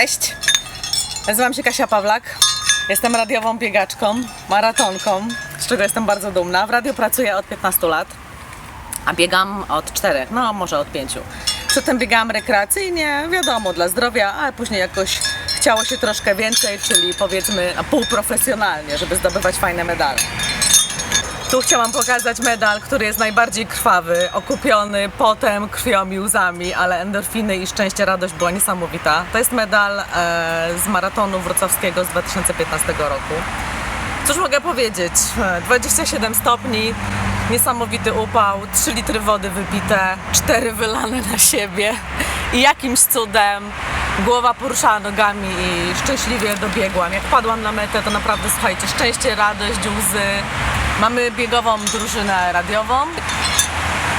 Cześć, nazywam się Kasia Pawlak. Jestem radiową biegaczką, maratonką, z czego jestem bardzo dumna. W radiu pracuję od 15 lat, a biegam od 4, no może od 5. Przedtem biegałam rekreacyjnie, wiadomo, dla zdrowia, ale później jakoś chciało się troszkę więcej, czyli powiedzmy półprofesjonalnie, żeby zdobywać fajne medale. Tu chciałam pokazać medal, który jest najbardziej krwawy, okupiony potem, krwią i łzami, ale endorfiny i szczęście, radość była niesamowita. To jest medal e, z maratonu wrocławskiego z 2015 roku. Cóż mogę powiedzieć? E, 27 stopni, niesamowity upał, 3 litry wody wypite, 4 wylane na siebie i jakimś cudem głowa poruszała nogami i szczęśliwie dobiegłam. Jak padłam na metę, to naprawdę, słuchajcie, szczęście, radość, łzy. Mamy biegową drużynę radiową.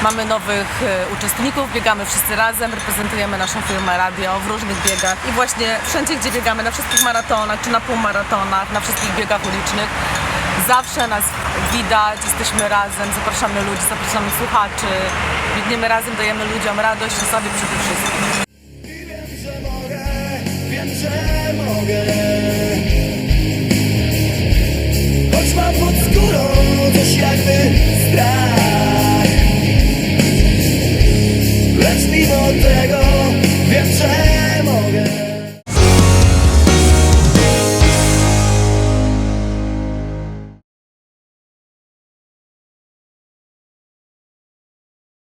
Mamy nowych e, uczestników, biegamy wszyscy razem, reprezentujemy naszą firmę radio w różnych biegach i właśnie wszędzie, gdzie biegamy, na wszystkich maratonach czy na półmaratonach, na wszystkich biegach ulicznych, zawsze nas widać, jesteśmy razem, zapraszamy ludzi, zapraszamy słuchaczy, biegniemy razem, dajemy ludziom radość i sobie przede wszystkim. lecz mimo tego wiem, że